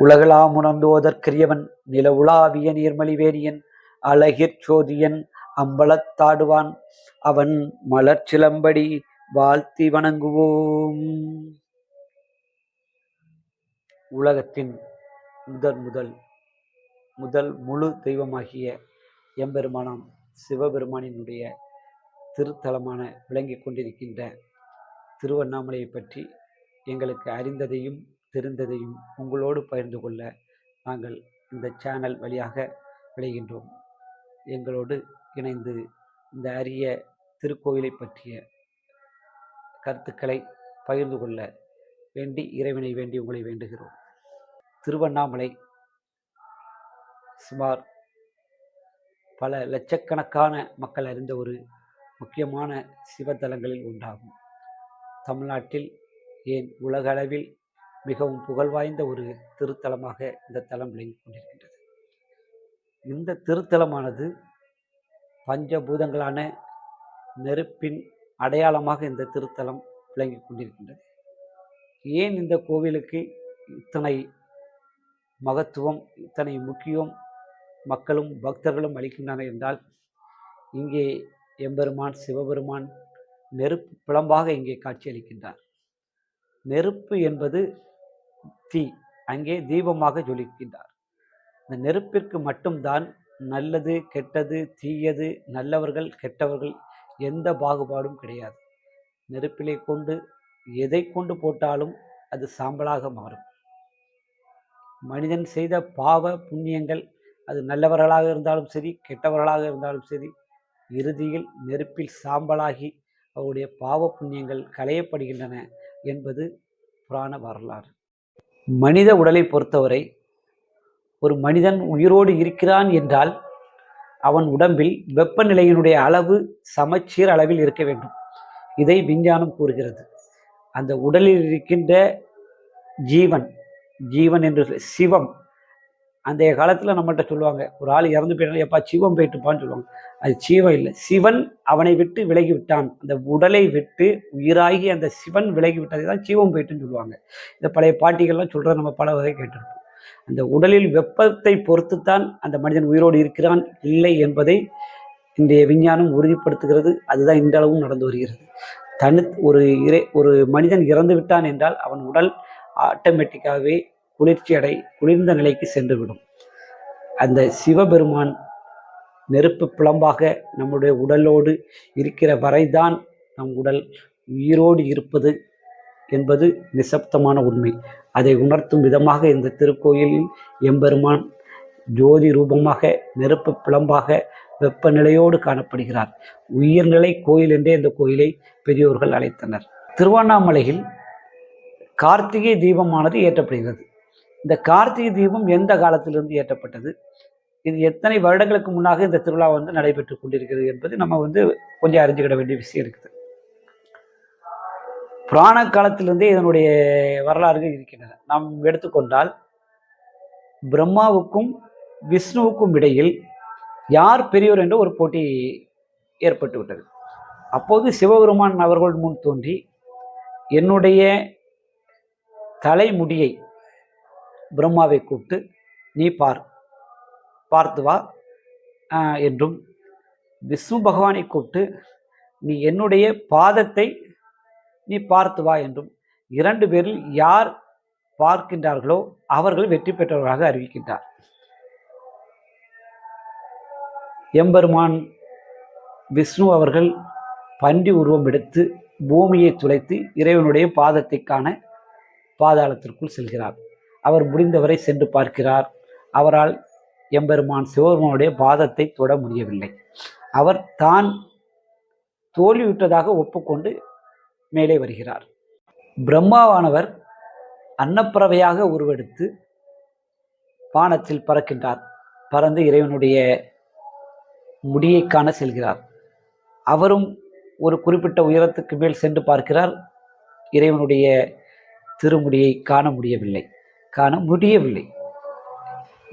உலகளாம் உணர்ந்தோதற்கரியவன் நில உலாவிய நீர்மலிவேணியன் அழகிற் சோதியன் அம்பலத்தாடுவான் அவன் மலர்ச்சிலம்படி வாழ்த்தி வணங்குவோம். உலகத்தின் முதல் முதல் முதல் முழு தெய்வமாகிய எம்பெருமானாம் சிவபெருமானினுடைய திருத்தலமான விளங்கிக் கொண்டிருக்கின்ற திருவண்ணாமலையை பற்றி எங்களுக்கு அறிந்ததையும் தெரிந்ததையும் உங்களோடு பகிர்ந்து கொள்ள நாங்கள் இந்த சேனல் வழியாக விளைகின்றோம். எங்களோடு இணைந்து இந்த அரிய திருக்கோயிலை பற்றிய கருத்துக்களை பகிர்ந்து கொள்ள வேண்டி இறைவனை வேண்டி உங்களை வேண்டுகிறோம். திருவண்ணாமலை சுமார் பல லட்சக்கணக்கான மக்கள் அறிந்த ஒரு முக்கியமான சிவத்தலங்களில் ஒன்றாகும். தமிழ்நாட்டில் ஏன் உலக அளவில் மிகவும் புகழ்வாய்ந்த ஒரு திருத்தலமாக இந்த தலம் விளங்கி கொண்டிருக்கின்றது. இந்த திருத்தலமானது பஞ்சபூதங்களான நெருப்பின் அடையாளமாக இந்த திருத்தலம் விளங்கிக் கொண்டிருக்கின்றது. ஏன் இந்த கோவிலுக்கு இத்தனை மகத்துவம் இத்தனை முக்கியம் மக்களும் பக்தர்களும் அளிக்கின்றனர் என்றால் இங்கே எம்பெருமான் சிவபெருமான் நெருப்பு பிளம்பாக இங்கே காட்சியளிக்கின்றார். நெருப்பு என்பது தீ அங்கே தீபமாக ஜொலிக்கின்றார். இந்த நெருப்பிற்கு மட்டும்தான் நல்லது கெட்டது தீயது நல்லவர்கள் கெட்டவர்கள் எந்த பாகுபாடும் கிடையாது. நெருப்பிலே கொண்டு எதை கொண்டு போட்டாலும் அது சாம்பலாக மாறும். மனிதன் செய்த பாவ புண்ணியங்கள் அது நல்லவர்களாக இருந்தாலும் சரி கெட்டவர்களாக இருந்தாலும் சரி இறுதியில் நெருப்பில் சாம்பலாகி அவருடைய பாவ புண்ணியங்கள் களையப்படுகின்றன என்பது புராண வரலாறு. மனித உடலை பொறுத்தவரை ஒரு மனிதன் உயிரோடு இருக்கிறான் என்றால் அவன் உடம்பில் வெப்பநிலையினுடைய அளவு சமச்சீர் அளவில் இருக்க வேண்டும். இதை விஞ்ஞானம் கூறுகிறது. அந்த உடலில் இருக்கின்ற ஜீவன் ஜீவன் என்று சிவம் அந்த காலத்தில் நம்மகிட்ட சொல்லுவாங்க ஒரு ஆள் இறந்து போயிட்டாலும் எப்பா சிவம் போயிட்டுப்பான்னு சொல்லுவாங்க. அது சிவம் இல்லை. சிவன் அவனை விட்டு விலகி விட்டான். அந்த உடலை விட்டு உயிராகி அந்த சிவன் விலகி விட்டதை தான் சிவம் போயிட்டுன்னு சொல்லுவாங்க. இந்த பழைய பாட்டிகள்லாம் சொல்கிறத நம்ம பல வகை கேட்டிருப்போம். அந்த உடலில் வெப்பத்தை பொறுத்துத்தான் அந்த மனிதன் உயிரோடு இருக்கிறான் இல்லை என்பதை இன்றைய விஞ்ஞானம் உறுதிப்படுத்துகிறது. அதுதான் இன்றளவும் நடந்து வருகிறது. தனி ஒரு இறை ஒரு மனிதன் இறந்து விட்டான் என்றால் அவன் உடல் ஆட்டோமேட்டிக்காகவே குளிர்ச்சி அடை குளிர்ந்த நிலைக்கு சென்றுவிடும். அந்த சிவபெருமான் நெருப்பு பிளம்பாக நம்முடைய உடலோடு இருக்கிற வரைதான் நம் உடல் உயிரோடு இருப்பது என்பது நிசப்தமான உண்மை. அதை உணர்த்தும் விதமாக இந்த திருக்கோயிலில் எம்பெருமான் ஜோதி ரூபமாக நெருப்பு பிளம்பாக வெப்பநிலையோடு காணப்படுகிறார். உயிர்நிலை கோயில் என்றே இந்த கோயிலை பெரியோர்கள் அழைத்தனர். திருவண்ணாமலையில் கார்த்திகை தீபமானது ஏற்றப்படுகிறது. இந்த கார்த்திகை தீபம் எந்த காலத்திலிருந்து ஏற்றப்பட்டது? இது எத்தனை வருடங்களுக்கு முன்னாக இந்த திருவிழா வந்து நடைபெற்று கொண்டிருக்கிறது என்பது நம்ம வந்து கொஞ்சம் அறிஞ்சுக்கிட வேண்டிய விஷயம் இருக்குது. புராண காலத்திலிருந்தே இதனுடைய வரலாறுகள் இருக்கின்றன. நாம் எடுத்துக்கொண்டால் பிரம்மாவுக்கும் விஷ்ணுவுக்கும் இடையில் யார் பெரியவர் என்ற ஒரு போட்டி ஏற்பட்டு விட்டது. அப்போது சிவபெருமான் அவர்கள் முன் தோன்றி என்னுடைய தலைமுடியை பிரம்மாவை கூப்பிட்டு நீ பார் பார்த்து வா என்றும் விஷ்ணு பகவானை கூப்பிட்டு நீ என்னுடைய பாதத்தை நீ பார்த்து வா என்றும் இரண்டு பேரில் யார் பார்க்கின்றார்களோ அவர்கள் வெற்றி பெற்றவர்களாக அறிவிக்கின்றார். எம்பெருமான் விஷ்ணு அவர்கள் பன்றி உருவம் எடுத்து பூமியை துளைத்து இறைவனுடைய பாதத்தை காண பாதாளத்திற்குள் செல்கிறார். அவர் முடிந்தவரை சென்று பார்க்கிறார். அவரால் எம்பெருமான் சிவபெருமானுடைய பாதத்தை தொட முடியவில்லை. அவர் தான் தோல்வியுற்றதாக ஒப்புக்கொண்டு மேலே வருகிறார். பிரம்மாவானவர் அன்னப்பறவையாக உருவெடுத்து வானத்தில் பறக்கின்றார். பறந்து இறைவனுடைய முடியை காண செல்கிறார். அவரும் ஒரு குறிப்பிட்ட உயரத்துக்கு மேல் சென்று பார்க்கிறார். இறைவனுடைய திருமுடியை காண முடியவில்லை. காண முடியவில்லை.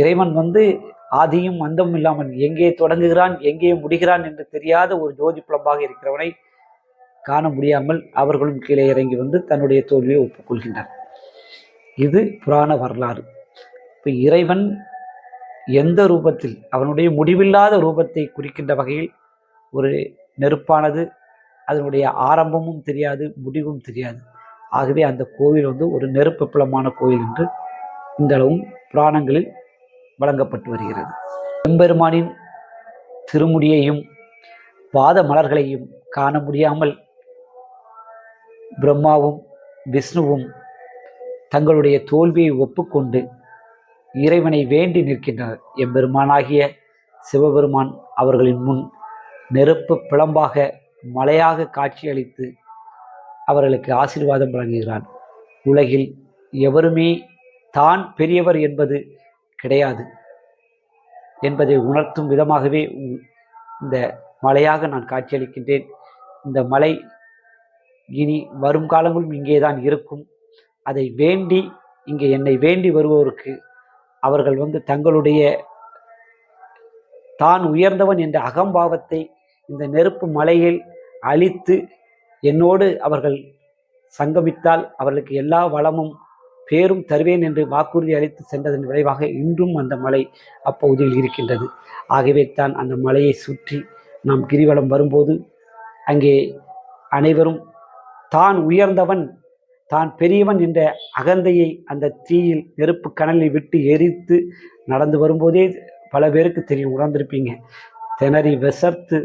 இறைவன் வந்து ஆதியும் அந்தமும் இல்லாமல் எங்கே தொடங்குகிறான் எங்கே முடிகிறான் என்று தெரியாத ஒரு ஜோதி புலம்பாக இருக்கிறவனை காண முடியாமல் அவர்களும் கீழே இறங்கி வந்து தன்னுடைய தோல்வியை ஒப்புக்கொள்கின்றனர். இது புராண வரலாறு. இப்போ இறைவன் எந்த ரூபத்தில் அவனுடைய முடிவில்லாத ரூபத்தை குறிக்கின்ற வகையில் ஒரு நெருப்பானது அதனுடைய ஆரம்பமும் தெரியாது முடிவும் தெரியாது. ஆகவே அந்த கோவில் வந்து ஒரு நெருப்பு பிளமான கோவில் என்று இந்தளவும் புராணங்களில் வழங்கப்பட்டு வருகிறது. எம்பெருமானின் திருமுடியையும் பாத மலர்களையும் காண முடியாமல் பிரம்மாவும் விஷ்ணுவும் தங்களுடைய தோல்வியை ஒப்புக்கொண்டு இறைவனை வேண்டி நிற்கின்றனர். எம்பெருமானாகிய சிவபெருமான் அவர்களின் முன் நெருப்பு பிளம்பாக மலையாக காட்சியளித்து அவர்களுக்கு ஆசீர்வாதம் வழங்குகிறான். உலகில் எவருமே தான் பெரியவர் என்பது கிடையாது என்பதை உணர்த்தும் விதமாகவே உ- இந்த மலையாக நான் காட்சியளிக்கின்றேன். இந்த மலை இனி வரும் காலங்களும் இங்கே தான் இருக்கும். அதை வேண்டி இங்கே என்னை வேண்டி வருவோருக்கு அவர்கள் வந்து தங்களுடைய தான் உயர்ந்தவன் என்ற அகம்பாவத்தை இந்த நெருப்பு மலையில் அழித்து என்னோடு அவர்கள் சங்கமித்தால் அவர்களுக்கு எல்லா வளமும் பேரும் தருவேன் என்று வாக்குறுதி அளித்து சென்றதன் விளைவாக இன்றும் அந்த மலை அப்பகுதியில் இருக்கின்றது. ஆகவே தான் அந்த மலையை சுற்றி நாம் கிரிவலம் வரும்போது அங்கே அனைவரும் தான் உயர்ந்தவன் தான் பெரியவன் என்ற அகந்தையை அந்த தீயில் நெருப்பு கனலில் விட்டு எரித்து நடந்து வரும்போதே பல பேருக்கு தெரியும் உணர்ந்திருப்பீங்க. திணறி விசர்த்து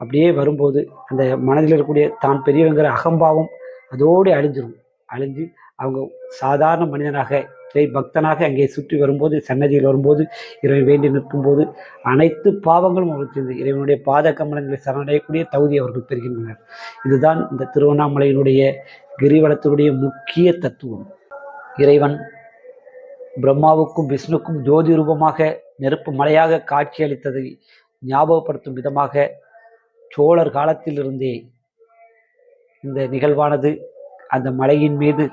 அப்படியே வரும்போது அந்த மனதில் இருக்கக்கூடிய தான் பெரியவங்கிற அகம்பாவம் அதோடு அழிஞ்சிடும் அழிஞ்சு அவங்க சாதாரண மனிதனாக இறை பக்தனாக அங்கே சுற்றி வரும்போது சன்னதியில் வரும்போது இறைவன் வேண்டி நிற்கும்போது அனைத்து பாவங்களும் அவர்களுக்கு சேர்ந்து இறைவனுடைய பாத கமலங்களை சரணடையக்கூடிய தகுதி அவர்கள் பெறுகின்றனர். இதுதான் இந்த திருவண்ணாமலையினுடைய கிரிவலத்தினுடைய முக்கிய தத்துவம். இறைவன் பிரம்மாவுக்கும் விஷ்ணுக்கும் ஜோதி ரூபமாக நெருப்பு மலையாக காட்சியளித்ததை ஞாபகப்படுத்தும் விதமாக சோழர் காலத்திலிருந்தே இந்த நிகழ்வானது அந்த மலையின் மீது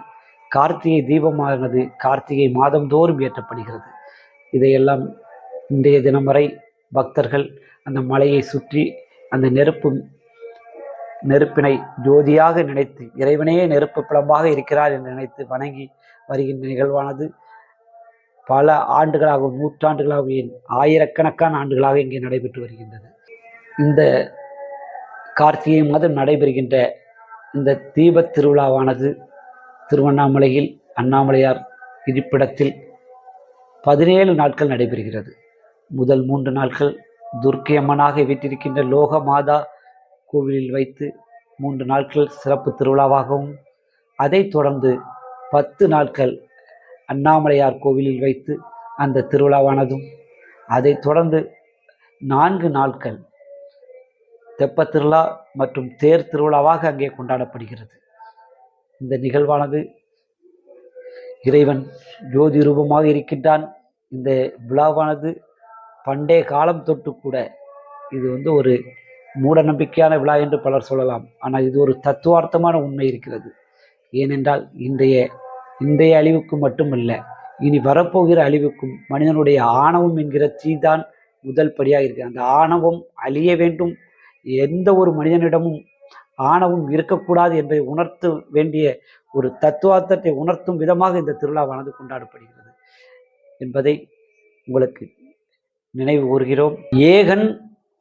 கார்த்திகை தீபமானது கார்த்திகை மாதந்தோறும் ஏற்றப்படுகிறது. இதையெல்லாம் இன்றைய தினம் வரை பக்தர்கள் அந்த மலையை சுற்றி அந்த நெருப்பு நெருப்பினை ஜோதியாக நினைத்து இறைவனே நெருப்பு பிளம்பாக இருக்கிறார் என்று நினைத்து வணங்கி வருகின்ற நிகழ்வானது பல ஆண்டுகளாகவும் நூற்றாண்டுகளாகவும் ஏன் ஆயிரக்கணக்கான ஆண்டுகளாக இங்கே நடைபெற்று வருகின்றது. இந்த கார்த்திகை மாதம் நடைபெறுகின்ற இந்த தீபத் திருவிழாவானது திருவண்ணாமலையில் அண்ணாமலையார் இருப்பிடத்தில் பதினேழு நாட்கள் நடைபெறுகிறது. முதல் மூன்று நாட்கள் துர்க்கை அம்மனாக வீட்டிருக்கின்ற லோக மாதா கோவிலில் வைத்து மூன்று நாட்கள் சிறப்பு திருவிழாவாகவும் அதைத் தொடர்ந்து பத்து நாட்கள் அண்ணாமலையார் கோவிலில் வைத்து அந்த திருவிழாவானதும் அதைத் தொடர்ந்து நான்கு நாட்கள் தெப்பத் திருவிழா மற்றும் தேர் திருவிழாவாக அங்கே கொண்டாடப்படுகிறது. இந்த நிகழ்வானது இறைவன் ஜோதி ரூபமாக இருக்கின்றான். இந்த விழாவானது பண்டைய காலம் தொட்டு கூட இது வந்து ஒரு மூட நம்பிக்கையான விழா என்று பலர் சொல்லலாம். ஆனால் இது ஒரு தத்துவார்த்தமான உண்மை இருக்கிறது. ஏனென்றால் இன்றைய இன்றைய அழிவுக்கு மட்டுமல்ல இனி வரப்போகிற அழிவுக்கும் மனிதனுடைய ஆணவம் என்கிற தீதான் முதல் படியாக இருக்கு அந்த ஆணவம் அழிய வேண்டும். எந்த ஒரு மனிதனிடமும் ஆணவம் இருக்கக்கூடாது என்பதை உணர்த்த வேண்டிய ஒரு தத்துவார்த்தத்தை உணர்த்தும் விதமாக இந்த திருவிழாவானது கொண்டாடப்படுகிறது என்பதை உங்களுக்கு நினைவு கூறுகிறோம். ஏகன்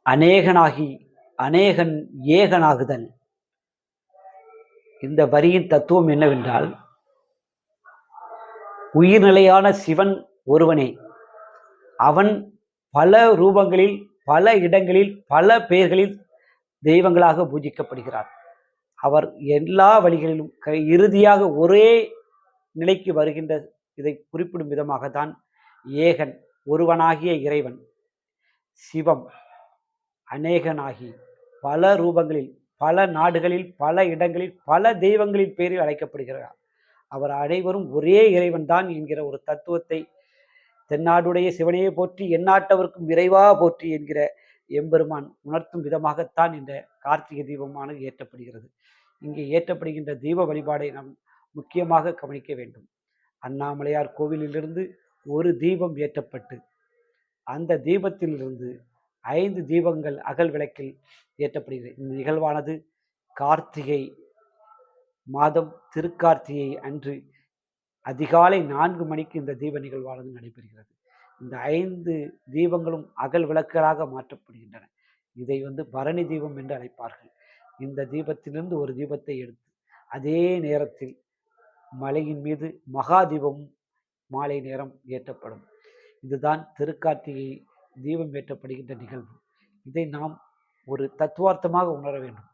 அநேகனாகி அநேகன் ஏகனாகுதல். இந்த வரியின் தத்துவம் என்னவென்றால் உயிர்நிலையான சிவன் ஒருவனே அவன் பல ரூபங்களில் பல இடங்களில் பல பெயர்களில் தெய்வங்களாக பூஜிக்கப்படுகிறார். அவர் எல்லா வழிகளிலும் இறுதியாக ஒரே நிலைக்கு வருகின்ற இதை குறிப்பிடும் விதமாகத்தான் ஏகன் ஒருவனாகிய இறைவன் சிவம் அநேகனாகி பல ரூபங்களில் பல நாடுகளில் பல இடங்களில் பல தெய்வங்களின் பேரில் அழைக்கப்படுகிறார். அவர் அனைவரும் ஒரே இறைவன் தான் என்கிற ஒரு தத்துவத்தை தென்னாடுடைய சிவனையே போற்றி என்னாட்டவருக்கும் இறைவா போற்றி என்கிற எம்பெருமான் உணர்த்தும் விதமாகத்தான் இந்த கார்த்திகை தீபமானது ஏற்றப்படுகிறது. இங்கே ஏற்றப்படுகின்ற தீப வழிபாடை நாம் முக்கியமாக கவனிக்க வேண்டும். அண்ணாமலையார் கோவிலிலிருந்து ஒரு தீபம் ஏற்றப்பட்டு அந்த தீபத்திலிருந்து ஐந்து தீபங்கள் அகல் விளக்கில் ஏற்றப்படுகிறது. இந்த நிகழ்வானது கார்த்திகை மாதம் திருக்கார்த்திகை அன்று அதிகாலை நான்கு மணிக்கு இந்த தீப நிகழ்வானது நடைபெறுகிறது. இந்த ஐந்து தீபங்களும் அகல் விளக்குகளாக மாற்றப்படுகின்றன. இதை வந்து பரணி தீபம் என்று அழைப்பார்கள். இந்த தீபத்திலிருந்து ஒரு தீபத்தை எடுத்து அதே நேரத்தில் மலையின் மீது மகா தீபமும் மாலை நேரம் ஏற்றப்படும். இதுதான் திருக்கார்த்திகை தீபம் ஏற்றப்படுகின்ற நிகழ்வு. இதை நாம் ஒரு தத்துவார்த்தமாக உணர வேண்டும்.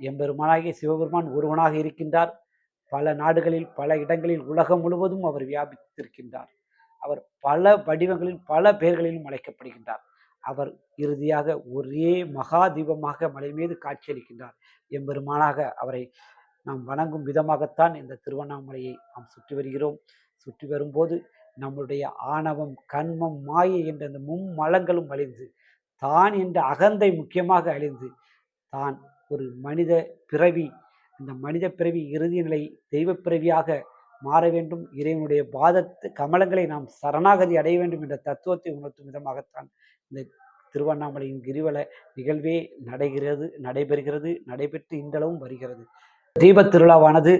எம்பெருமானாகிய சிவபெருமான் ஒருவனாக இருக்கின்றார். பல நாடுகளில் பல இடங்களில் உலகம் முழுவதும் அவர் வியாபித்திருக்கின்றார். அவர் பல வடிவங்களில் பல பெயர்களிலும் அழைக்கப்படுகின்றார். அவர் இறுதியாக ஒரே மகா தீபமாக மலை மீது காட்சியளிக்கின்றார். எம்பெருமானாக அவரை நாம் வணங்கும் விதமாகத்தான் இந்த திருவண்ணாமலையை நாம் சுற்றி வருகிறோம். சுற்றி வரும்போது நம்முடைய ஆணவம் கண்மம் மாயை என்ற அந்த மும்மலங்களும் அழிந்து தான் என்ற அகந்தை முக்கியமாக அழிந்து தான் ஒரு மனித பிறவி அந்த மனித பிறவி இறுதி நிலை தெய்வப் பிறவியாக மாற வேண்டும். இறைவனுடைய பாதத்து கமலங்களை நாம் சரணாகதி அடைய வேண்டும் என்ற தத்துவத்தை உணர்த்தும் விதமாகத்தான் இந்த திருவண்ணாமலையின் கிரிவல நிகழ்வே நடைகிறது நடைபெறுகிறது நடைபெற்று இன்றளவும் வருகிறது. தீபத் திருவிழாவானது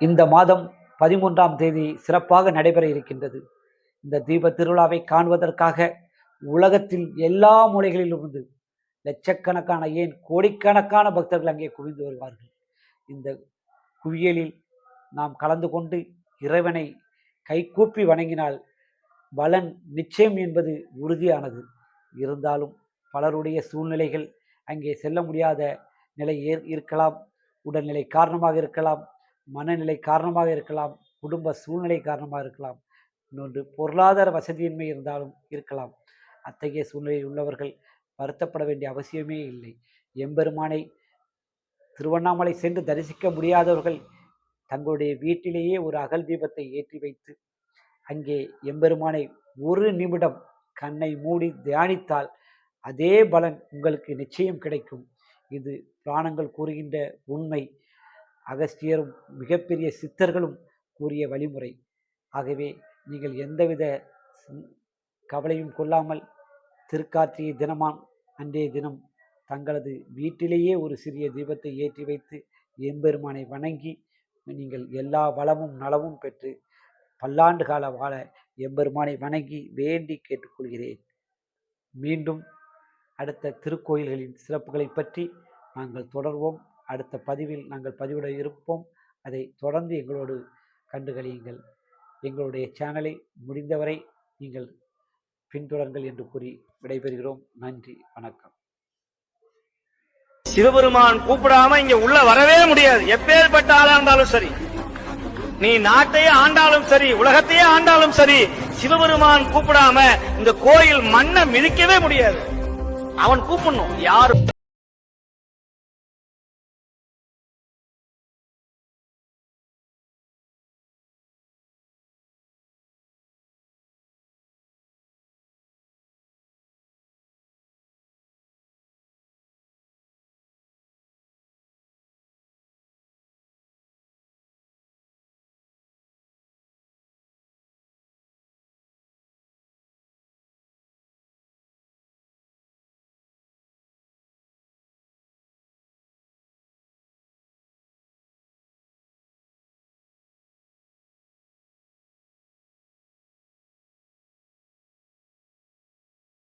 இந்த மாதம் பதிமூன்றாம் தேதி சிறப்பாக நடைபெற இருக்கின்றது. இந்த தீப திருவிழாவை காண்பதற்காக உலகத்தில் எல்லா மூலைகளிலிருந்து லட்சக்கணக்கான ஏன் கோடிக்கணக்கான பக்தர்கள் அங்கே குவிந்து வருவார்கள். இந்த குவியலில் நாம் கலந்து கொண்டு இறைவனை கைகூப்பி வணங்கினால் பலன் நிச்சயம் என்பது உறுதியானது. இருந்தாலும் பலருடைய சூழ்நிலைகள் அங்கே செல்ல முடியாத நிலை ஏற் இருக்கலாம். உடல்நிலை காரணமாக இருக்கலாம். மனநிலை காரணமாக இருக்கலாம். குடும்ப சூழ்நிலை காரணமாக இருக்கலாம். இன்னொன்று பொருளாதார வசதியின்மை இருந்தாலும் இருக்கலாம். அத்தகைய சூழ்நிலையில் உள்ளவர்கள் வருத்தப்பட வேண்டிய அவசியமே இல்லை. எம்பெருமானை திருவண்ணாமலை சென்று தரிசிக்க முடியாதவர்கள் தங்களுடைய வீட்டிலேயே ஒரு அகல் தீபத்தை ஏற்றி வைத்து அங்கே எம்பெருமானை ஒரு நிமிடம் கண்ணை மூடி தியானித்தால் அதே பலன் உங்களுக்கு நிச்சயம் கிடைக்கும். இது புராணங்கள் கூறுகின்ற உண்மை. அகஸ்தியரும் மிகப்பெரிய சித்தர்களும் கூறிய வழிமுறை. ஆகவே நீங்கள் எந்தவித கவலையும் கொள்ளாமல் திருக்கார்த்திகை தினமாம். அன்றைய தினம் தங்களது வீட்டிலேயே ஒரு சிறிய தீபத்தை ஏற்றி வைத்து எம்பெருமானை வணங்கி நீங்கள் எல்லா வளமும் நலமும் பெற்று பல்லாண்டு கால வாழ எம்பெருமானை வணங்கி வேண்டி கேட்டுக்கொள்கிறேன். மீண்டும் அடுத்த திருக்கோயில்களின் சிறப்புகளை பற்றி நாங்கள் தொடர்வோம். அடுத்த பதிவில் நாங்கள் பதிவிட இருப்போம். அதை தொடர்ந்து எங்களோடு கண்டுகளியுங்கள். எங்களுடைய சேனலை முடிந்தவரை நீங்கள் பின்தொடருங்கள் என்று கூறி விடைபெறுகிறோம். நன்றி. வணக்கம். சிவபெருமான் கூப்பிடாம இங்க உள்ள வரவே முடியாது. எப்பேற்பட்ட ஆளா இருந்தாலும் சரி. நீ நாட்டையே ஆண்டாலும் சரி உலகத்தையே ஆண்டாலும் சரி சிவபெருமான் கூப்பிடாம இந்த கோயில் மண்ணை மிதிக்கவே முடியாது. அவன் கூப்பிடணும். யாரும்